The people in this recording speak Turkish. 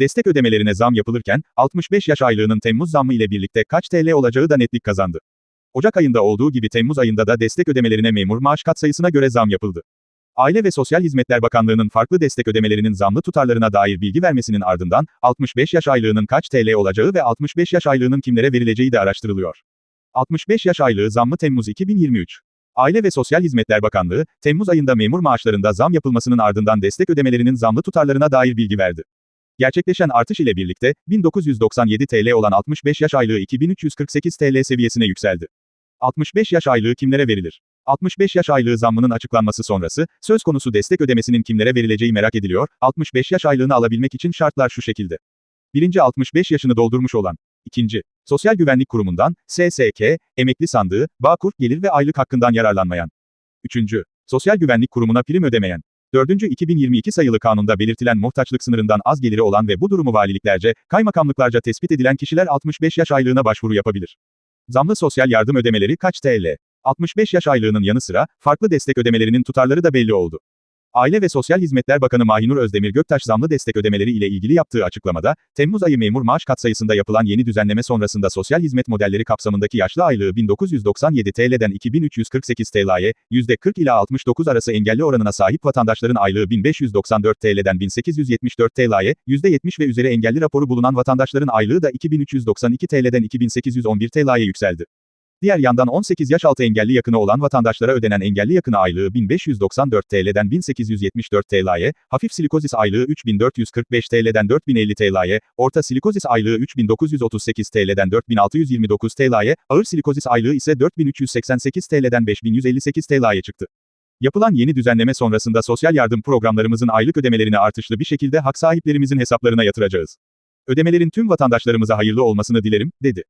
Destek ödemelerine zam yapılırken, 65 yaş aylığının Temmuz zammı ile birlikte kaç TL olacağı da netlik kazandı. Ocak ayında olduğu gibi Temmuz ayında da destek ödemelerine memur maaş katsayısına göre zam yapıldı. Aile ve Sosyal Hizmetler Bakanlığı'nın farklı destek ödemelerinin zamlı tutarlarına dair bilgi vermesinin ardından, 65 yaş aylığının kaç TL olacağı ve 65 yaş aylığının kimlere verileceği de araştırılıyor. 65 yaş aylığı zammı Temmuz 2023. Aile ve Sosyal Hizmetler Bakanlığı, Temmuz ayında memur maaşlarında zam yapılmasının ardından destek ödemelerinin zamlı tutarlarına dair bilgi verdi. Gerçekleşen artış ile birlikte, 1997 TL olan 65 yaş aylığı 2348 TL seviyesine yükseldi. 65 yaş aylığı kimlere verilir? 65 yaş aylığı zammının açıklanması sonrası, söz konusu destek ödemesinin kimlere verileceği merak ediliyor, 65 yaş aylığını alabilmek için şartlar şu şekilde. 1. 65 yaşını doldurmuş olan. 2. Sosyal Güvenlik Kurumu'ndan, SSK, emekli sandığı, Bağkur, gelir ve aylık hakkından yararlanmayan. 3. Sosyal Güvenlik Kurumu'na prim ödemeyen. 4. 2022 sayılı kanunda belirtilen muhtaçlık sınırından az geliri olan ve bu durumu valiliklerce, kaymakamlıklarca tespit edilen kişiler 65 yaş aylığına başvuru yapabilir. Zamlı sosyal yardım ödemeleri kaç TL? 65 yaş aylığının yanı sıra, farklı destek ödemelerinin tutarları da belli oldu. Aile ve Sosyal Hizmetler Bakanı Mahinur Özdemir Göktaş zamlı destek ödemeleri ile ilgili yaptığı açıklamada, Temmuz ayı memur maaş katsayısında yapılan yeni düzenleme sonrasında sosyal hizmet modelleri kapsamındaki yaşlı aylığı 1997 TL'den 2348 TL'ye, %40 ila 69 arası engelli oranına sahip vatandaşların aylığı 1594 TL'den 1874 TL'ye, %70 ve üzeri engelli raporu bulunan vatandaşların aylığı da 2392 TL'den 2811 TL'ye yükseldi. Diğer yandan 18 yaş altı engelli yakını olan vatandaşlara ödenen engelli yakını aylığı 1594 TL'den 1874 TL'ye, hafif silikozis aylığı 3445 TL'den 4050 TL'ye, orta silikozis aylığı 3938 TL'den 4629 TL'ye, ağır silikozis aylığı ise 4388 TL'den 5158 TL'ye çıktı. Yapılan yeni düzenleme sonrasında sosyal yardım programlarımızın aylık ödemelerini artışlı bir şekilde hak sahiplerimizin hesaplarına yatıracağız. Ödemelerin tüm vatandaşlarımıza hayırlı olmasını dilerim, dedi.